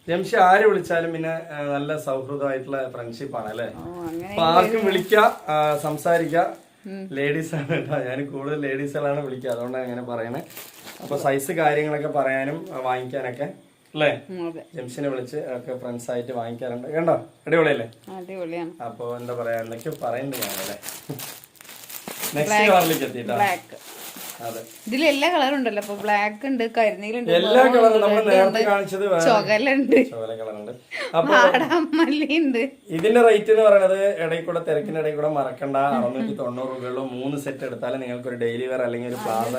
ജംഷി ആര് വിളിച്ചാലും പിന്നെ നല്ല സൗഹൃദമായിട്ടുള്ള ഫ്രണ്ട്ഷിപ്പാണ് ആണ് അല്ലേ? അപ്പൊ ആർക്കും വിളിക്കാം സംസാരിക്ക. ലേഡീസ് ആണ് കേട്ടോ. ഞാൻ കൂടുതൽ ലേഡീസുകളാണ് വിളിക്കുക. അതുകൊണ്ടാണ് അങ്ങനെ പറയണേ. അപ്പൊ സൈസ് കാര്യങ്ങളൊക്കെ പറയാനും വാങ്ങിക്കാനൊക്കെ. അല്ലേ? ജംഷനെ വിളിച്ച് ഒക്കെ ഫ്രണ്ട്സ് ആയിട്ട് വാങ്ങിക്കാറുണ്ട്. കണ്ടോ? അടിപൊളിയല്ലേ? അടിപൊളിയാണ്. അപ്പൊ എന്താ പറയാ എന്തൊക്കെയോ പറയുന്നുണ്ട് ഞാനല്ലേ. നെക്സ്റ്റ് കളറിലേക്ക് എത്തിട്ടോ? ഇതിൽ എല്ലാ കളറും ഉണ്ടല്ലോ. അപ്പൊ ബ്ലാക്ക് ഉണ്ട് കരിനീലുണ്ട് എല്ലാ കളറും നമ്മൾ നേരത്തെ കാണിച്ചത് ചൊകലുണ്ട് കളറുണ്ട് ഉണ്ട്. ഇതിന്റെ റേറ്റ് എന്ന് പറയുന്നത് ഇടയിൽ കൂടെ തിരക്കിന്റെ ഇടയിൽ കൂടെ മറക്കണ്ട. അറുന്നൂറ്റി തൊണ്ണൂറ് രൂപയുള്ള മൂന്ന് സെറ്റ് എടുത്താൽ നിങ്ങൾക്ക് ഒരു ഡെയിലി വെയർ അല്ലെങ്കിൽ ഒരു പ്ലാസ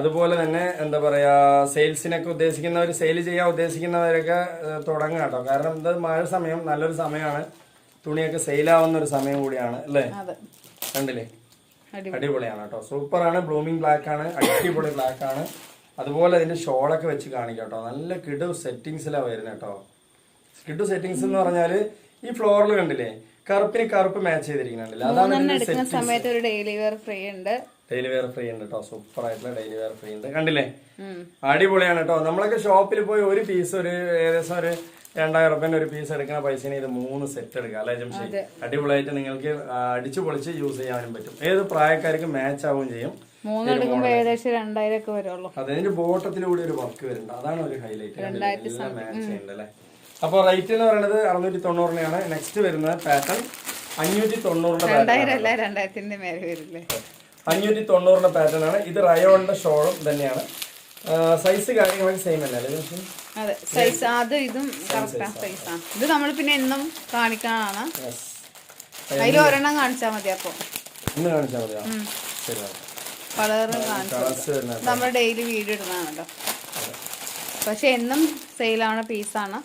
അതുപോലെ തന്നെ എന്താ പറയാ സെയിൽസിനൊക്കെ ഉദ്ദേശിക്കുന്നവർ സെയിൽ ചെയ്യാൻ ഉദ്ദേശിക്കുന്നവരൊക്കെ തുടങ്ങുക കേട്ടോ. കാരണം ഇത് മഴ സമയം നല്ലൊരു സമയമാണ്. തുണിയൊക്കെ സെയിൽ ആവുന്ന ഒരു സമയം കൂടിയാണ് അല്ലേ? കണ്ടില്ലേ? അടിപൊളിയാണ് കേട്ടോ സൂപ്പറാണ്. ബ്ലൂമിംഗ് ബ്ലാക്ക് ആണ് അടിപൊളി ബ്ലാക്ക് ആണ് അതുപോലെ അതിന്റെ ഷോളൊക്കെ വെച്ച് കാണിക്കാം കേട്ടോ നല്ല കിടു സെറ്റിങ്സിലാണ് വരുന്നത് കേട്ടോ കിടു സെറ്റിങ്സ് എന്ന് പറഞ്ഞാൽ ഈ ഫ്ലോറിൽ കണ്ടില്ലേ? കറുപ്പിന് കറുപ്പ് മാച്ച് ചെയ്തിരിക്കുന്നുണ്ടല്ലേ? അതാണ് സമയത്ത് ഒരു ഡെയിലി വെയർ ഫ്രീ ഉണ്ട്. ഡെയിലി വെയർ ഫ്രീ ഉണ്ട് കേട്ടോ സൂപ്പർ ആയിട്ടുള്ള ഡെയിലി വെയർ ഫ്രീ ഉണ്ട്. കണ്ടില്ലേ? അടിപൊളിയാണ് കേട്ടോ നമ്മളൊക്കെ ഷോപ്പിൽ പോയി ഒരു പീസ് ഒരു ഏകദേശം ഒരു രണ്ടായിരം റുപ്യന്റെ ഒരു പീസ് എടുക്കുന്ന പൈസന് ഇത് മൂന്ന് സെറ്റ് എടുക്കുക അല്ലേ ജംഷി അടിപൊളിയായിട്ട് നിങ്ങൾക്ക് അടിച്ചു പൊളിച്ച് യൂസ് ചെയ്യാനും പറ്റും. ഏത് പ്രായക്കാർക്കും മാച്ച് ആവുകയും ചെയ്യും. മൂന്ന് എടുക്കുമ്പോ ഏകദേശം രണ്ടായിരം ഒക്കെ വരുള്ളൂ അതിന്റെ ബോട്ടത്തിലൂടെ ഒരു വർക്ക് വരുന്നുണ്ട്. അതാണ് ഒരു ഹൈലൈറ്റ് എല്ലാം മാച്ച് ചെയ്യുന്നുണ്ട് അല്ലേ? അപ്പോൾ റേറ്റ് എന്ന് പറയുന്നത് അറുന്നൂറ്റി തൊണ്ണൂറിനാണ് നെക്സ്റ്റ് വരുന്നത് പാറ്റേൺ അഞ്ഞൂറ്റി തൊണ്ണൂറിന്റെ രണ്ടായിരം അല്ല രണ്ടായിരത്തിന്റെ മേലെ വരില്ലേ? അഞ്ഞൂറ്റി തൊണ്ണൂറിന്റെ പാറ്റേൺ ആണ്. ഇത് റയോണിന്റെ ഷോളും തന്നെയാണ്. സൈസ് കാര്യങ്ങളൊക്കെ സെയിം അല്ലേ? അതെ സൈസ് അത് ഇതും കറക്റ്റാ സൈസാണ് ഇത് നമ്മൾ പിന്നെ എന്നും കാണിക്കാനാണ്. അതിൽ ഒരെണ്ണം കാണിച്ചാൽ മതി അപ്പൊ. ഇന്ന് കാണിച്ചാൽ മതിയോ? കാണിച്ചു കളേഴ്സ് നമ്മൾ ഡെയിലി വീഡിയോ ഇടുന്നതാണല്ലോ. പക്ഷെ എന്നും സെയിലാണ് പീസാണ്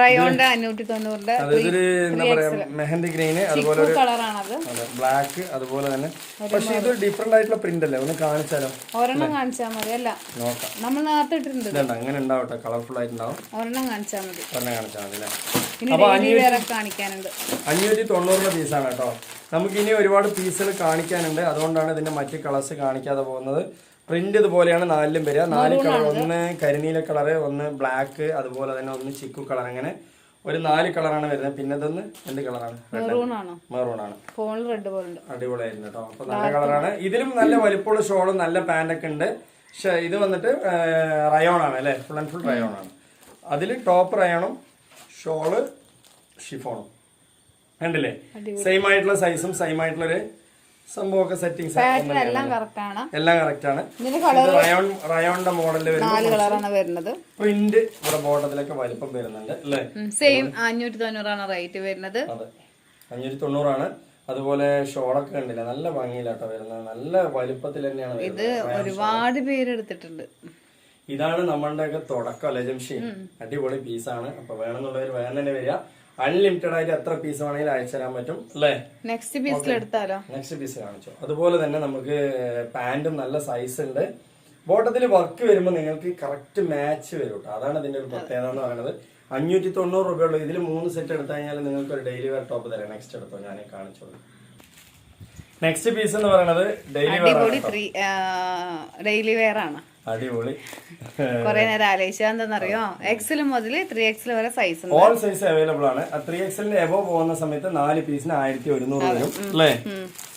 റയോണിന്റെ അഞ്ഞൂറ്റി തൊണ്ണൂറിന്റെ അതൊരു ഒരു എന്താ പറയാ മെഹന്തി ഗ്രീന് അതുപോലെ കളറാണത്. ബ്ലാക്ക് അതുപോലെ തന്നെ. പക്ഷേ ഇത് ഡിഫറെന്റ് ആയിട്ടുള്ള പ്രിന്റ് അല്ലേ? ഒന്ന് കാണിച്ചാലോ? ഒരെണ്ണം കാണിച്ചാൽ മതി അല്ല. നമ്മൾ നേരത്തെ ഇട്ടിട്ടുണ്ട് അങ്ങനെ ഉണ്ടാവട്ടെ കളർഫുൾ ആയിട്ടുണ്ടാവും. ഒരെണ്ണം കാണിച്ചാൽ മതി. ഒരെണ്ണം കാണിച്ചാൽ മതി അല്ലേ? വേറെ കാണിക്കാനുണ്ട്. അഞ്ഞൂറ്റി തൊണ്ണൂറിന്റെ പീസാണ് കേട്ടോ. നമുക്ക് ഇനി ഒരുപാട് പീസുകൾ കാണിക്കാനുണ്ട്. അതുകൊണ്ടാണ് ഇതിന്റെ മറ്റു കളേഴ്സ് കാണിക്കാതെ പോകുന്നത്. പ്രിന്റ് ഇതുപോലെയാണ് നാലിലും വരിക. നാല് കളർ ഒന്ന് കരിനീല കളറ് ഒന്ന് ബ്ലാക്ക് അതുപോലെ തന്നെ ഒന്ന് ചിക്കു കളർ അങ്ങനെ ഒരു നാല് കളറാണ് വരുന്നത്. പിന്നെ ഇതൊന്ന് എന്ത് കളറാണ് മെറൂൺ ആണ്? അടിപൊളിയായിരുന്നു കേട്ടോ. അപ്പൊ നല്ല കളറാണ് ഇതിലും നല്ല വലിപ്പമുള്ള ഷോളും നല്ല പാന്റ് ഒക്കെ ഉണ്ട്. പക്ഷെ ഇത് വന്നിട്ട് റയോൺ ആണ് അല്ലെ? ഫുൾ ആൻഡ് ഫുൾ റയോൺ ആണ്. അതിൽ ടോപ്പ് റയോണും ഷോൾ ഷിഫോണും കണ്ടില്ലേ? സെയിം ആയിട്ടുള്ള സൈസും സെയിം ആയിട്ടുള്ള ഒരു സംഭവമൊക്കെ സെറ്റിംഗ് എല്ലാം കറക്റ്റ് ആണ്. എല്ലാം കറക്റ്റ് ആണ്. റയോൺ റയോണിന്റെ മോഡലിൽ നാല് കളറാണ് വരുന്നത്. പ്രിന്റ് ഇവിടെ ബോർഡറിലൊക്കെ വലിപ്പം വരുന്നുണ്ട് അല്ലേ? സെയിം അഞ്ഞൂറ്റി തൊണ്ണൂറാണ് റേറ്റ് വരുന്നത്. അതെ. അഞ്ഞൂറ്റി തൊണ്ണൂറാണ് അതുപോലെ ഷോളൊക്കെ കണ്ടില്ല? നല്ല ഭംഗിയിലാട്ടോ വരുന്നത്. നല്ല വലിപ്പത്തിൽ തന്നെയാണ് ഇത് ഒരുപാട് പേര് എടുത്തിട്ടുണ്ട്. ഇതാണ് നമ്മളുടെ ഒക്കെ തുടക്കം അല്ലെ ജംഷി അടിപൊളി പീസാണ് അപ്പൊ വേണമെന്നുള്ളവർ വേഗം തന്നെ വരിക. അൺലിമിറ്റഡ് ആയിട്ട് എത്ര പീസ് വേണമെങ്കിലും അയച്ചു തരാൻ പറ്റും അല്ലേ? നെക്സ്റ്റ് പീസിൽ എടുത്താലോ? നെക്സ്റ്റ് പീസ് കാണിച്ചു. അതുപോലെ തന്നെ നമുക്ക് പാന്റും നല്ല സൈസ് ഉണ്ട്. ബോട്ടത്തിൽ വർക്ക് വരുമ്പോൾ നിങ്ങൾക്ക് കറക്റ്റ് മാച്ച് വരും കേട്ടോ അതാണ് ഇതിന്റെ ഒരു പ്രത്യേകത എന്ന് പറയുന്നത്. അഞ്ഞൂറ്റി തൊണ്ണൂറ് രൂപയുള്ളൂ ഇതിൽ മൂന്ന് സെറ്റ് എടുത്തു കഴിഞ്ഞാൽ നിങ്ങൾക്ക് ഒരു ഡെയിലി വെയർ ടോപ്പ് തരാം. നെക്സ്റ്റ് എടുത്തോ? ഞാൻ കാണിച്ചോളൂ. നെക്സ്റ്റ് പീസ് എന്ന് പറയുന്നത് ഡെയിലി വെയർ ഡെയിലി വെയർ ആണ്. അടിപൊളി. കുറെ നേരം ആലോചിച്ചറിയോ എക്സൽ മുതൽ ത്രീ എക്സൽ വരെ സൈസ് ഓൾ സൈസ് അവൈലബിൾ ആണ്. ത്രീ എക്സലിന്റെ എബോ പോകുന്ന സമയത്ത് നാല് പീസിന് ആയിരത്തി ഒരുന്നൂറ് വരും. അല്ലേ?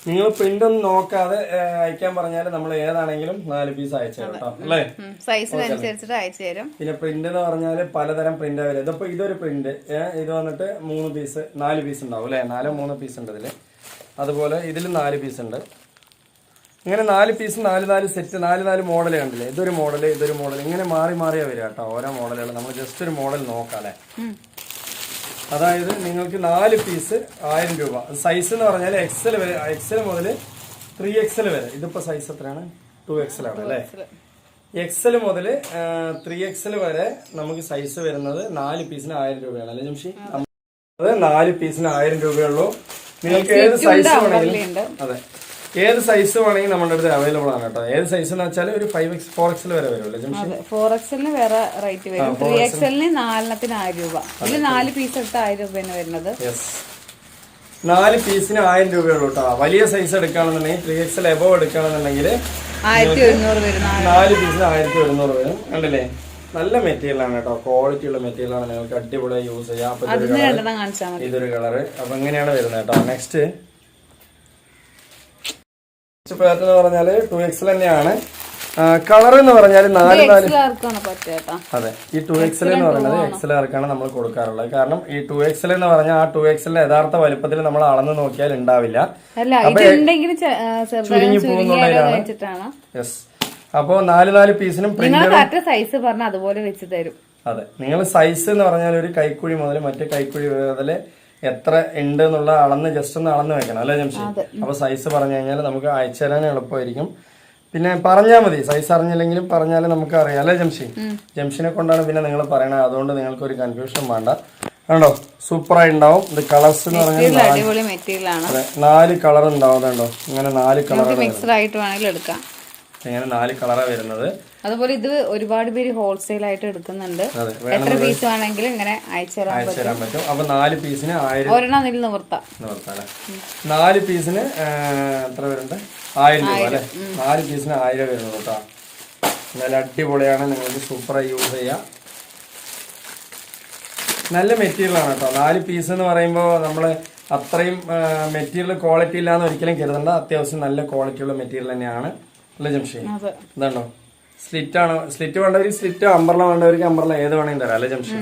നിങ്ങൾ പ്രിന്റ് ഒന്നും നോക്കാതെ അയക്കാൻ പറഞ്ഞാൽ നമ്മൾ ഏതാണെങ്കിലും നാല് പീസ് അയച്ചു കേട്ടോ അല്ലേ? സൈസിനനുസരിച്ചിട്ട് അയച്ചു തരും. പിന്നെ പ്രിന്റ് എന്ന് പറഞ്ഞാൽ പലതരം പ്രിന്റ് വരും ഇതിപ്പോ ഇതൊരു പ്രിന്റ് ഇത് വന്നിട്ട് മൂന്ന് പീസ് നാല് പീസ് ഉണ്ടാവും അല്ലേ? നാലോ മൂന്ന് പീസ് ഉണ്ട് ഇതിൽ. അതുപോലെ ഇതിൽ നാല് പീസ് ഉണ്ട്. ഇങ്ങനെ നാല് പീസ് നാല് നാല് സെറ്റ് നാല് നാല് മോഡൽ കണ്ടില്ലേ? ഇതൊരു മോഡൽ ഇതൊരു മോഡൽ ഇങ്ങനെ മാറി മാറിയാ വരിക കേട്ടോ ഓരോ മോഡലുകൾ നമ്മൾ ജസ്റ്റ് ഒരു മോഡൽ നോക്കാം അല്ലേ? അതായത് നിങ്ങൾക്ക് നാല് പീസ് ആയിരം രൂപ. സൈസ് എന്ന് പറഞ്ഞാൽ എക്സൽ വരെ എക്സൽ മുതൽ ത്രീ എക്സൽ വരെ. ഇതിപ്പോ സൈസ് എത്രയാണ്? ടു എക്സൽ ആണ് അല്ലേ? എക്സൽ മുതൽ ത്രീ എക്സൽ വരെ നമുക്ക് സൈസ് വരുന്നത് നാല് പീസിന് ആയിരം രൂപയാണ്. അല്ലെ ജംഷി? അത് നാല് പീസിന് ആയിരം രൂപയുള്ളൂ നിങ്ങൾക്ക് ഏത് സൈസ് വേണമെങ്കിലും അതെ. ഏത് സൈസ് വേണമെങ്കിൽ നമ്മുടെ അടുത്ത് അവൈലബിൾ ആണ് കേട്ടോ. ഏത് സൈസ് എന്ന് വെച്ചാൽ ഒരു ഫൈവ് എക്സ് ഫോർ എക്സിൽ വരെ വരുമല്ലോ ഫോർ എക്സലിന് വേറെ റേറ്റ് വരും. ത്രീ എക്സലിന് നാലെണ്ണത്തിന് ആയിരം രൂപ. ഇതിൽ നാല് പീസ് എടുത്ത ആയിരം രൂപയാണ് വരുന്നത്. നാല് പീസിന് ആയിരം രൂപയുള്ളൂ കേട്ടോ. വലിയ സൈസ് എടുക്കുകയാണെന്നുണ്ടെങ്കിൽ ത്രീ എക്സൽ എബോ എടുക്കുകയാണെന്നുണ്ടെങ്കിൽ ആയിരത്തി ഒരുന്നൂറ് വരും നാല് പീസിന് ആയിരത്തി ഒരുന്നൂറ് വരും. കണ്ടില്ലേ? നല്ല മെറ്റീരിയൽ ആണ് കേട്ടോ. ക്വാളിറ്റി ഉള്ള മെറ്റീരിയൽ ആണ്. നിങ്ങൾക്ക് അടിപൊളിയായി യൂസ് ചെയ്യാം. ഇതൊരു കളറ് അപ്പൊ ഇങ്ങനെയാണ് വരുന്നത് കേട്ടോ. നെക്സ്റ്റ് പാറ്റേൺ എന്ന് പറഞ്ഞാൽ ടു എക്സൽ തന്നെയാണ്. കളർ എന്ന് പറഞ്ഞാൽ നാല് നാല് അതെ ഈ ടു എക്സൽ എന്ന് പറയുന്നത് എക്സൽ ആർക്കാണ് നമ്മൾ കൊടുക്കാറുള്ളത്. കാരണം ഈ ടു എക്സൽ എന്ന് പറഞ്ഞാൽ ആ ടു എക്സലിന്റെ യഥാർത്ഥ വലുപ്പത്തിൽ നമ്മൾ അളന്ന് നോക്കിയാൽ ഉണ്ടാവില്ല. ചുരുങ്ങിയാലോ വെച്ചിട്ടാണ്. യെസ് അപ്പോൾ നാല് നാല് പീസിനും പ്രിന്റ് സൈസ് പറഞ്ഞാൽ അതുപോലെ വെച്ച് തരും. അതെ നിങ്ങൾ സൈസ് എന്ന് പറഞ്ഞാൽ ഒരു കൈക്കുഴി മുതൽ മറ്റേ കൈക്കുഴി മുതൽ എത്ര ഉണ്ട് എന്നുള്ള അളന്ന് ജസ്റ്റ് ഒന്ന് അളന്ന് വെക്കണം. അല്ലേ ജംഷി? അപ്പൊ സൈസ് പറഞ്ഞു കഴിഞ്ഞാൽ നമുക്ക് അയച്ചു തരാൻ എളുപ്പമായിരിക്കും. പിന്നെ പറഞ്ഞാൽ മതി. സൈസ് അറിഞ്ഞില്ലെങ്കിലും പറഞ്ഞാൽ നമുക്ക് അറിയാം. അല്ലേ ജംഷി? ജംഷിനെ കൊണ്ടാണ് പിന്നെ നിങ്ങൾ പറയണത്. അതുകൊണ്ട് നിങ്ങൾക്ക് ഒരു കൺഫ്യൂഷൻ വേണ്ട. കണ്ടോ? സൂപ്പർ ആയി ഉണ്ടാവും ഇത് കളേഴ്സ് എന്ന് പറഞ്ഞാൽ നാല് കളർ ഉണ്ടാവും. കണ്ടോ? ഇങ്ങനെ നാല് കളർ മിക്സ്ഡ് മിക്സഡ് ആയിട്ട് വേണമെങ്കിൽ എടുക്കാം. ഇങ്ങനെ നാല് കളറാണ് വരുന്നത്. അതുപോലെ ഇത് ഒരുപാട് പേര് ഹോൾസെയിൽ ആയിട്ട് എടുക്കുന്നുണ്ട്. എത്ര പീസ് വേണമെങ്കിലും ഇങ്ങനെ അയച്ചുതരാൻ അയച്ചു തരാൻ പറ്റും. അപ്പൊ നാല് പീസിന് ഒരെണ്ണം അതിൽ നിവർത്താം. നാല് പീസിന് എത്ര പേരുണ്ട്? ആയിരം രൂപ അല്ലെ? നാല് പീസിന് ആയിരം വരുന്നുള്ളൂ കേട്ടോ നല്ല അടിപൊളിയാണ്. നിങ്ങൾക്ക് സൂപ്പറായി യൂസ് ചെയ്യാം. നല്ല മെറ്റീരിയൽ ആണ് കേട്ടോ നാല് പീസ് എന്ന് പറയുമ്പോൾ നമ്മൾ അത്രയും മെറ്റീരിയൽ ക്വാളിറ്റി ഇല്ലാന്ന് ഒരിക്കലും കരുതണ്ട. അത്യാവശ്യം നല്ല ക്വാളിറ്റിയുള്ള മെറ്റീരിയൽ തന്നെയാണ്. അല്ലേ ജംഷേ അതെ. ഇതാണോ? സ്ലിറ്റ് ആണ്. സ്ലിറ്റ് വേണ്ടവർ സ്ലിറ്റ് അമ്പർല വേണ്ടവർക്ക് അമ്പർല ഏത് വേണമെങ്കിലും തരാം അല്ലേ ജംഷൻ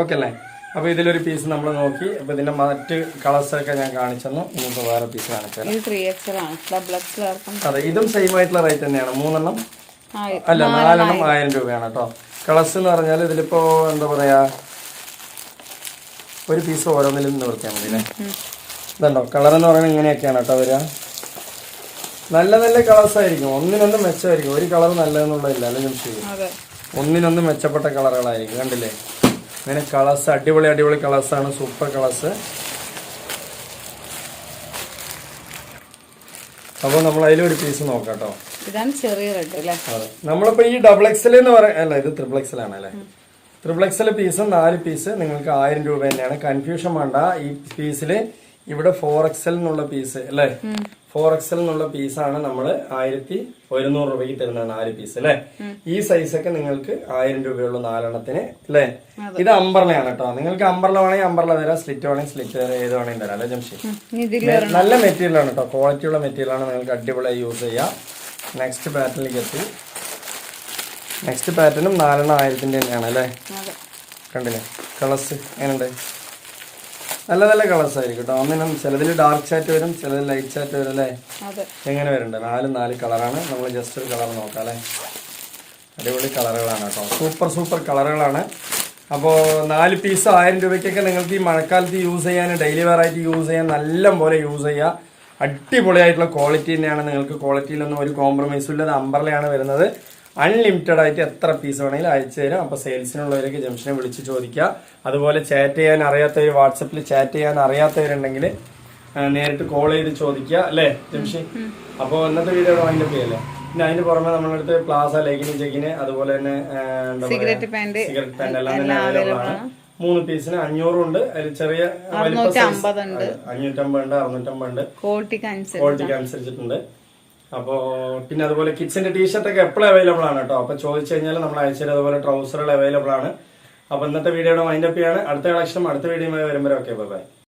ഓക്കെ അല്ലേ? അപ്പൊ ഇതിലൊരു പീസ് നമ്മൾ നോക്കി. അപ്പൊ ഇതിന്റെ മറ്റ് കളേഴ്സ് ഒക്കെ ഞാൻ കാണിച്ചെന്നു. നിങ്ങൾക്ക് വേറെ പീസ് കാണിച്ചു അതെ ഇതും സെയിം ആയിട്ടുള്ള റേറ്റ് തന്നെയാണ്. മൂന്നെണ്ണം? അല്ല നാലെണ്ണം ആയിരം. രൂപയാണ് കേട്ടോ. കളേഴ്സ് എന്ന് പറഞ്ഞാൽ ഇതിലിപ്പോ എന്താ പറയാ ഒരു പീസ് ഓരോന്നിലും നിവർത്തിയാൽ മതി അല്ലേ ഇതുണ്ടോ? കളർ എന്ന് പറയുന്നത് ഇങ്ങനെയൊക്കെയാണ് കേട്ടോ വരിക. നല്ല നല്ല കളേഴ്സ് ആയിരിക്കും. ഒന്നിനൊന്ന് മെച്ചമായിരിക്കും. ഒരു കളർ നല്ലതെന്നുള്ളതില്ല അല്ലെ അതെ. ഒന്നിനൊന്ന് മെച്ചപ്പെട്ട കളറുകളായിരിക്കും കണ്ടില്ലേ? അങ്ങനെ കളേഴ്സ് അടിപൊളി അടിപൊളി കളേഴ്സാണ് സൂപ്പർ കളേഴ്സ് അപ്പോൾ നമ്മൾ അതിലൊരു പീസ് നോക്കാം കേട്ടോ ഇതാണ് ചെറിയ റെഡ് അല്ലേ? അതെ. നമ്മളിപ്പോ ഈ ഡബിൾ എക്സൽ എന്ന് പറയാം അല്ല ഇത് ട്രിപ്പിൾ എക്സൽ ആണ് അല്ലേ? ട്രിപ്പിൾ എക്സൽ പീസ് നാല് പീസ് നിങ്ങൾക്ക് ആയിരം രൂപ തന്നെയാണ്. കൺഫ്യൂഷൻ വേണ്ട. ഈ പീസിൽ ഇവിടെ ഫോർ എക്സൽ എന്നുള്ള പീസ് അല്ലേ? ഫോർ എക്സൽ എന്നുള്ള പീസാണ് നമ്മൾ ആയിരത്തി ഒരുന്നൂറ് രൂപയ്ക്ക് തരുന്ന നാല് പീസ് അല്ലെ? ഈ സൈസ് ഒക്കെ നിങ്ങൾക്ക് ആയിരം രൂപയുള്ള നാലെണ്ണത്തിന് അല്ലെ? ഇത് അമ്പർലയാണ് കേട്ടോ നിങ്ങൾക്ക് അമ്പർല വേണമെങ്കിൽ അമ്പർല തരാം സ്ലിറ്റ് വേണമെങ്കിൽ സ്ലിറ്റ് തരാം ഏത് വേണമെങ്കിൽ തരാം അല്ലെ ജംഷി? നല്ല മെറ്റീരിയൽ ആണ് കേട്ടോ ക്വാളിറ്റി ഉള്ള മെറ്റീരിയൽ ആണ് നിങ്ങൾക്ക് അടിപൊളിയായി യൂസ് ചെയ്യാം. നെക്സ്റ്റ് പാറ്റേണിലേക്ക് എത്തി. നെക്സ്റ്റ് പാറ്റേണും നാലെണ്ണം ആയിരത്തിന്റെ തന്നെയാണ് അല്ലേ? കണ്ടില്ലേ? കളേഴ്സ് എങ്ങനെയുണ്ട്? നല്ല നല്ല കളേഴ്സ് ആയിരിക്കും കേട്ടോ ഒന്നിനും ചിലതിൽ ഡാർക്ക് ചാറ്റ് വരും ചിലതിൽ ലൈറ്റ് ചാറ്റ് വരും അല്ലേ? എങ്ങനെ വരുന്നുണ്ട് നാലും നാല് കളറാണ് നമ്മൾ ജസ്റ്റ് ഒരു കളർ നോക്കാം അല്ലേ? അടിപൊളി കളറുകളാണ് കേട്ടോ സൂപ്പർ സൂപ്പർ കളറുകളാണ് അപ്പോൾ നാല് പീസ് ആയിരം രൂപയ്ക്കൊക്കെ നിങ്ങൾക്ക് ഈ മഴക്കാലത്ത് യൂസ് ചെയ്യാൻ ഡെയിലി ആയിട്ട് യൂസ് ചെയ്യാൻ നല്ല പോലെ യൂസ് ചെയ്യുക അടിപൊളിയായിട്ടുള്ള ക്വാളിറ്റി തന്നെയാണ് നിങ്ങൾക്ക് ക്വാളിറ്റിയിലൊന്നും ഒരു കോംപ്രമൈസും ഇല്ലാതെ അമ്പർലയാണ് വരുന്നത്. അൺലിമിറ്റഡ് ആയിട്ട് എത്ര പീസ് വേണമെങ്കിലും അയച്ചു തരും. അപ്പോൾ സെയിൽസിനുള്ളവരൊക്കെ ജംഷനെ വിളിച്ച് ചോദിക്കുക. അതുപോലെ ചാറ്റ് ചെയ്യാൻ അറിയാത്തവർ വാട്സപ്പിൽ ചാറ്റ് ചെയ്യാൻ അറിയാത്തവരുണ്ടെങ്കിൽ നേരിട്ട് കോൾ ചെയ്ത് ചോദിക്കുക അല്ലേ ജംഷി? അപ്പോൾ ഇന്നത്തെ വീഡിയോ വൈൻഡപ്പ് ചെയ്യല്ലേ? പിന്നെ അതിന് പുറമെ നമ്മളടുത്ത് പ്ലാസ ലെഗിന് ചെക്കിന് അതുപോലെ തന്നെ സിഗരറ്റ് പാന്റ് സിഗരറ്റ് പാന്റ് എല്ലാം തന്നെ അവൈലബിൾ ആണ്. മൂന്ന് പീസിന് അഞ്ഞൂറും ഉണ്ട് അതിൽ ചെറിയ അഞ്ഞൂറ്റമ്പത് ഉണ്ട് അറുന്നൂറ്റമ്പത് ഉണ്ട് ക്വാളിറ്റിക്ക് അനുസരിച്ചിട്ടുണ്ട്. അപ്പോ പിന്നെ അതുപോലെ കിഡ്സിന്റെ ടീഷർട്ട് ഒക്കെ എപ്പോഴും അവൈലബിൾ ആണ് കേട്ടോ. അപ്പൊ ചോദിച്ചു കഴിഞ്ഞാൽ നമ്മൾ അയച്ചത് അതുപോലെ ട്രൗസറുകൾ അവൈലബിൾ ആണ്. അപ്പൊ ഇന്നത്തെ വീഡിയോയുടെ വൈൻഡപ്പ് ചെയ്യാണ്. അടുത്ത കളക്ഷൻ അടുത്ത വീഡിയോ വരുമ്പോഴൊക്കെ. ബൈ